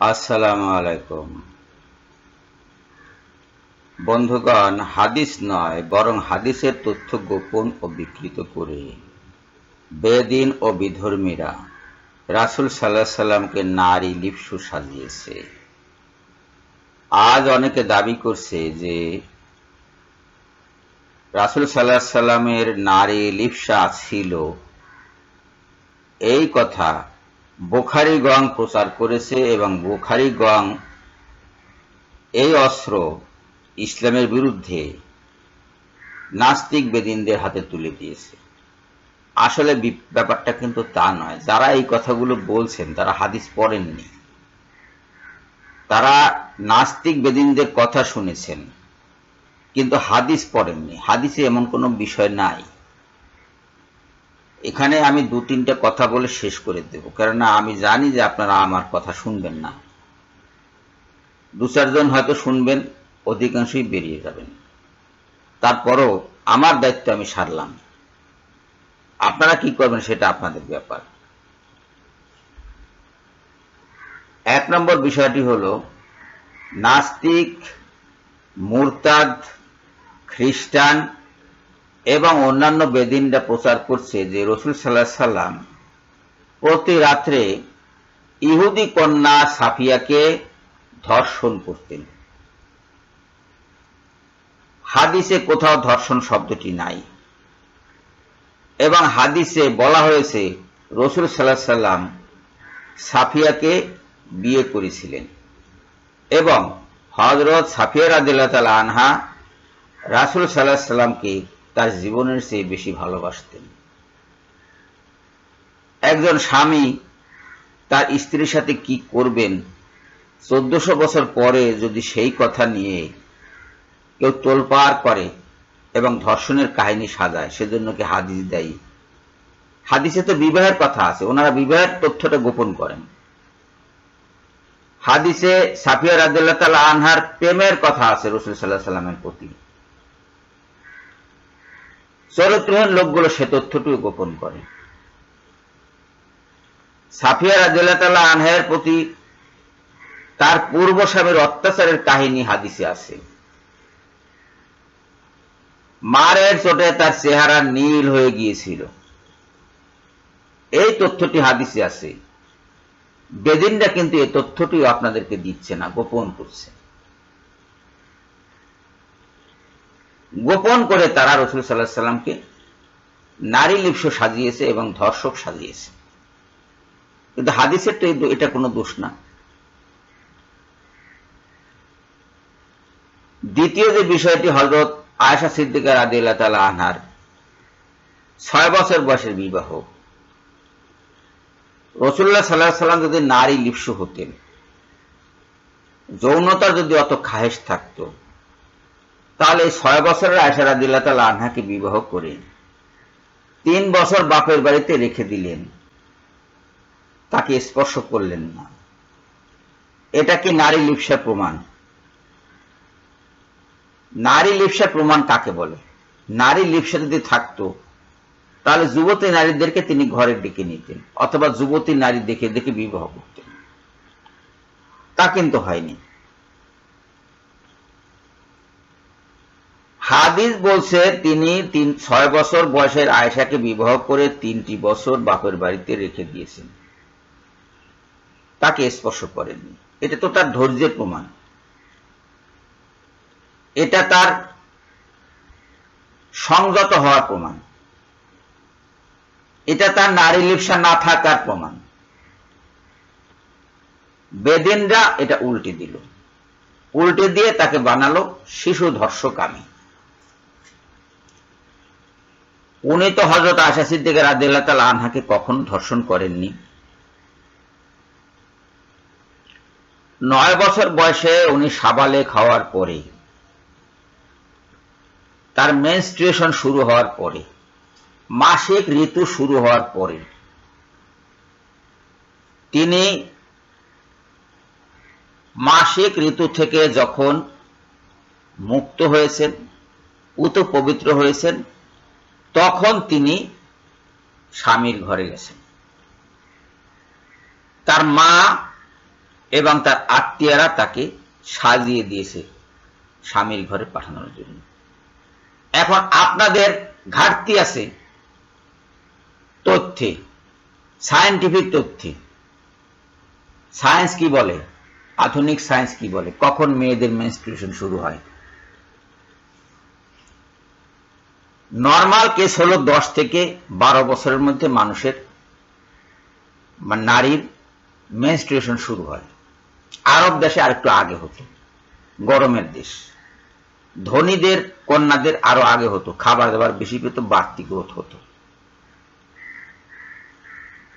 আসসালামু আলাইকুম বন্ধুগণ, হাদিস নয়, বরং হাদিসের তথ্য গোপন ও বিকৃত করে। বেদিন ও বিধর্মীরা রাসুল সাল্লাহ সাল্লামকে নারী লিপসু সাজিয়েছে। আজ অনেকে দাবি করছে যে রাসুল সাল্লাহ সাল্লামের নারী লিপসা ছিল। এই কথা বোখারিগং প্রচার করেছে এবং বোখারিগং এই অস্ত্র ইসলামের বিরুদ্ধে নাস্তিক বেদিনদের হাতে তুলে দিয়েছে। আসলে ব্যাপারটা কিন্তু তা নয়। যারা এই কথাগুলো বলছেন, তারা হাদিস পড়েননি। তারা নাস্তিক বেদিনদের কথা শুনেছেন, কিন্তু হাদিস পড়েননি। হাদিসে এমন কোনো বিষয় নাই। এখানে আমি দু তিনটে কথা বলে শেষ করে দেব, কেননা আমি জানি যে আপনারা আমার কথা শুনবেন না। দু চারজন হয়তো শুনবেন, অধিকাংশই বেরিয়ে যাবেন। তারপরও আমার দায়িত্ব আমি সারলাম। আপনারা কি করবেন সেটা আপনাদের ব্যাপার। এক নম্বর বিষয়টি হলো, নাস্তিক, মুরতাদ, খ্রিস্টান এবং অন্যান্য বেদিনরা প্রচার করছে যে রসুল সাল্লাহ সাল্লাম প্রতি রাত্রে ইহুদি কন্যা সাফিয়াকে ধর্ষণ করতেন। হাদিসে কোথাও ধর্ষণ শব্দটি নাই। এবং হাদিসে বলা হয়েছে, রসুল সাল্লাহ সাল্লাম সাফিয়াকে বিয়ে করেছিলেন। এবং হজরত সাফিয়া রাদিল্লাহ তালা আনহা রাসুল সাল্লাহ সাল্লামকে তার জীবনের চেয়ে বেশি ভালোবাসতেন। একজন স্বামী তার স্ত্রীর সাথে কি করবেন? চোদ্দশো বছর পরে যদি সেই কথা নিয়ে কেউ তোলপাড় করে এবং ধর্ষণের কাহিনী সাজায়, সেজন্য কি হাদিস দেয়? হাদিসে তো বিবাহের কথা আছে, ওনারা বিবাহের তথ্যটা গোপন করেন। হাদিসে সাফিয়া রাদিল্লাহ তালা আনহার প্রেমের কথা আছে রসুল সাল্লাহ সাল্লামের প্রতি। চরিত্রহীন লোকগুলো সে তথ্যটিও গোপন করে। সাফিয়া রাজিয়াল্লাহ আনহের প্রতি তার পূর্ব স্বামীর অত্যাচারের কাহিনী হাদিসে আছে। মারের চোটে তার চেহারা নীল হয়ে গিয়েছিল। এই তথ্যটি হাদিসে আছে। বেদিনরা কিন্তু এই তথ্যটি আপনাদেরকে দিচ্ছে না, গোপন করছে। গোপন করে তারা রসুল সাল্লাহ সাল্লামকে নারী লিপ্স সাজিয়েছে এবং ধর্ষক সাজিয়েছে। কিন্তু হাদিসের তো এটা কোনো দোষ না। দ্বিতীয় যে বিষয়টি হজরত আয়সা সিদ্দিকার আদি আল্লাহ তালা আনহার, ছয় বছর বয়সের বিবাহ। রসুল্লাহ সাল্লাহ সাল্লাম যদি নারী লিপ্স হতেন যৌনতার যদি অত খাহেশ থাকতো তাহলে এই ছয় বছরের আয়সারা দিল্লা তালা আনহাকে বিবাহ করে তিন বছর বাপের বাড়িতে রেখে দিলেন। তাকে স্পর্শ করলেন না। এটা কি নারী লিপসা প্রমাণ? নারী লিপসা প্রমাণ কাকে বলে? নারী লিপসা যদি থাকতো, তাহলে যুবতী নারীদেরকে তিনি ঘরে ডেকে নিতেন, অথবা যুবতী নারী দেখে দেখে বিবাহ করতেন। তা কিন্তু হয়নি। হাদিস বলছে তিনি তিন, ছয় বছর বয়সের আয়েশাকে বিবাহ করে তিনটি বছর বাপের বাড়িতে রেখে দিয়েছেন। তাকে স্পর্শ করেননি। এটা তো তার ধৈর্যের প্রমাণ। এটা তার সংযত হওয়ার প্রমাণ। এটা তার নারী লিপসা না থাকার প্রমাণ। বেদিনরা এটা উল্টে দিল। উল্টে দিয়ে তাকে বানালো শিশু ধর্ষক আমি উনি তো হজরত আশা সিদ্দিকের আদিল্লাহ তালা আনহাকে কখনো ধর্ষণ করেননি। নয় বছর বয়সে উনি সাবালে খাওয়ার পরে, তার মেনস্ট্রুয়েশন শুরু হওয়ার পরে, মাসিক ঋতু শুরু হওয়ার পরে, তিনি মাসিক ঋতু থেকে যখন মুক্ত হয়েছেন উত পবিত্র হয়েছেন তখন তিনি স্বামীর ঘরে গেছেন। তার মা এবং তার আত্মীয়রা তাকে সাজিয়ে দিয়েছে স্বামীর ঘরে পাঠানোর জন্য। এখন আপনাদের ঘাটতি আছে তথ্যে সায়েন্টিফিক তথ্যে। সায়েন্স কি বলে? আধুনিক সায়েন্স কি বলে? কখন মেয়েদের মেনস্ট্রুয়েশন শুরু হয়? নর্মাল কেস হলো দশ থেকে বারো বছরের মধ্যে মানুষের বা নারীর মেনস্ট্রুয়েশন শুরু হয়। আরব দেশে আরেকটু আগে হতো। গরমের দেশ। ধনীদের, কন্যাদের আরও আগে হতো। খাবার দাবার বেশি পেত, বাড়তি গ্রোথ হতো।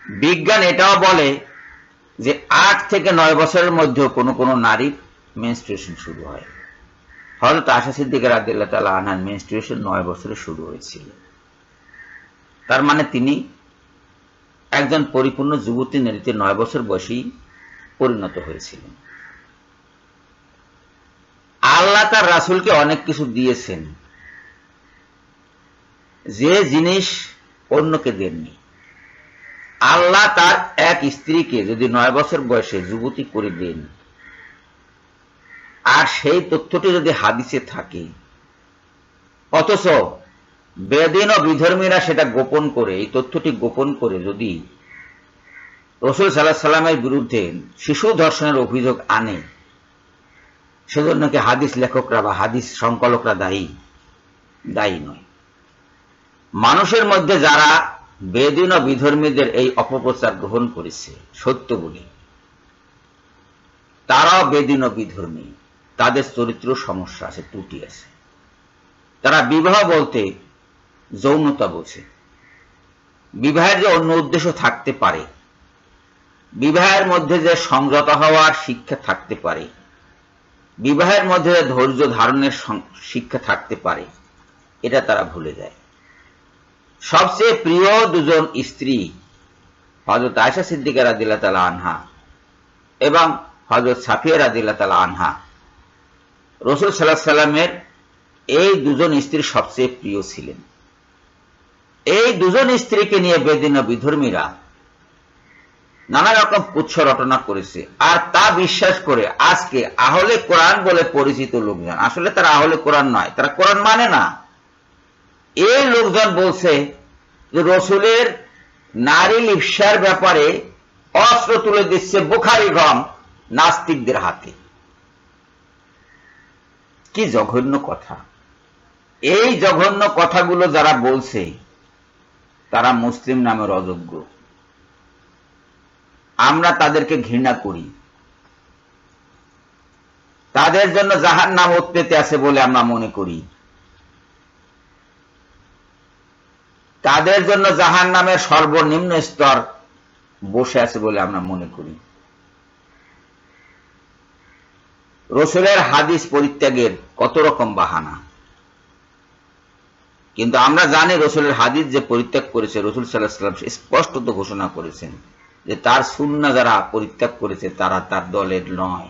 বিজ্ঞান এটাও বলে যে আট থেকে নয় বছরের মধ্যেও কোনো কোনো নারীর মেনস্ট্রুয়েশন শুরু হয়। হজরত আশা সিদ্দিক রাদিল্লাহ তালা আনার মেনস্ট্রুয়েশন নয় বছরে শুরু হয়েছিল। তার মানে তিনি একজন পরিপূর্ণ যুবতী নারীতে নয় বছর বয়সেই পরিণত হয়েছিলেন। আল্লাহ তার রাসুলকে অনেক কিছু দিয়েছেন। যে জিনিস অন্যকে দেননি। আল্লাহ তার এক স্ত্রীকে যদি নয় বছর বয়সে যুবতী করে দেন আর সেই তথ্যটি যদি হাদিসে থাকে, অথচ বেদিন ও বিধর্মীরা সেটা গোপন করে, এই তথ্যটি গোপন করে যদি রসুল সাল্লাহ সাল্লামের বিরুদ্ধে শিশু ধর্ষণের অভিযোগ আনে, সেজন্য কি হাদিস লেখকরা বা হাদিস সংকলকরা দায়ী? দায়ী নয়। মানুষের মধ্যে যারা বেদিন ও বিধর্মীদের এই অপপ্রচার গ্রহণ করেছে, সত্য বলে, তারাও বেদিন ও বিধর্মী। তাদের চরিত্র সমস্যা আছে, ত্রুটি আছে। তারা বিবাহ বলতে যৌনতা বোঝে। বিবাহের যে অন্য উদ্দেশ্য থাকতে পারে, বিবাহের মধ্যে যে সংযত হওয়ার শিক্ষা থাকতে পারে, বিবাহের মধ্যে যে ধৈর্য ধারণের শিক্ষা থাকতে পারে, এটা তারা ভুলে যায়। সবচেয়ে প্রিয় দুজন স্ত্রী হজরত আয়সা সিদ্দিকা রাদিল্লা তালা আনহা এবং হজরত সাফিয়া রাদিল্লা তালা আনহা। রসুল সাল্লাহ সাল্লামের এই দুজন স্ত্রী সবচেয়ে প্রিয় ছিলেন। এই দুজন স্ত্রীকে নিয়ে বেদিন বিধর্মীরা নানা রকম পুচ্ছ রটনা করেছে। আর তা বিশ্বাস করে আজকে আহলে কোরআন বলে পরিচিত লোকজন, আসলে তারা আহলে কোরআন নয়, তারা কোরআন মানে না। এই লোকজন বলছে যে রসুলের নারী লিপসার ব্যাপারে অস্ত্র তুলে দিচ্ছে বুখারি গম নাস্তিকদের হাতে। কি জঘন্য কথা। এই জঘন্য কথাগুলো যারা বলছে, তারা মুসলিম নামের অযোগ্য। আমরা তাদেরকে ঘৃণা করি। তাদের জন্য যাহার নাম উৎপেতে আছে বলে আমরা মনে করি। তাদের জন্য জাহান নামের সর্বনিম্ন স্তর বসে আছে বলে আমরা মনে করি। রসুলের হাদিস পরিত্যাগের কত রকম বাহানা। কিন্তু আমরা জানি রসুলের হাদিস যে পরিত্যাগ করেছে, রসুল সাল্লাহ সাল্লাম স্পষ্টত ঘোষণা করেছেন যে তার শূন্য যারা পরিত্যাগ করেছে, তারা তার দলের নয়।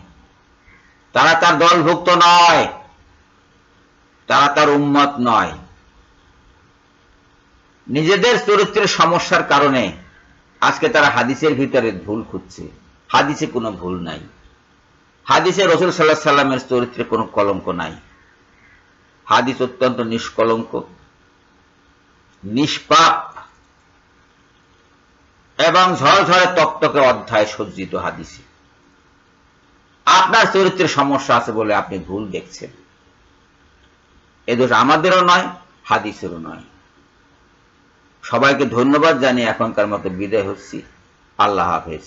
তারা তার দলভুক্ত নয়। তারা তার উম্মত নয়। নিজেদের চরিত্রের সমস্যার কারণে আজকে তারা হাদিসের ভিতরে ভুল খুঁজছে। হাদিসে কোনো ভুল নাই। হাদিসে রসুল সাল্লাহ সাল্লামের চরিত্রে কোনো কলঙ্ক নাই। হাদিস অত্যন্ত নিষ্কলঙ্ক, নিষ্পাপ এবং ঝড়ঝড়ে তক্তকে অধ্যায় সজ্জিত হাদিসে আপনার চরিত্রের সমস্যা আছে বলে আপনি ভুল দেখছেন। এ দোষ আমাদেরও নয়, হাদিসেরও নয়। সবাইকে ধন্যবাদ জানিয়ে এখনকার মতো বিদায় হচ্ছি। আল্লাহ হাফেজ।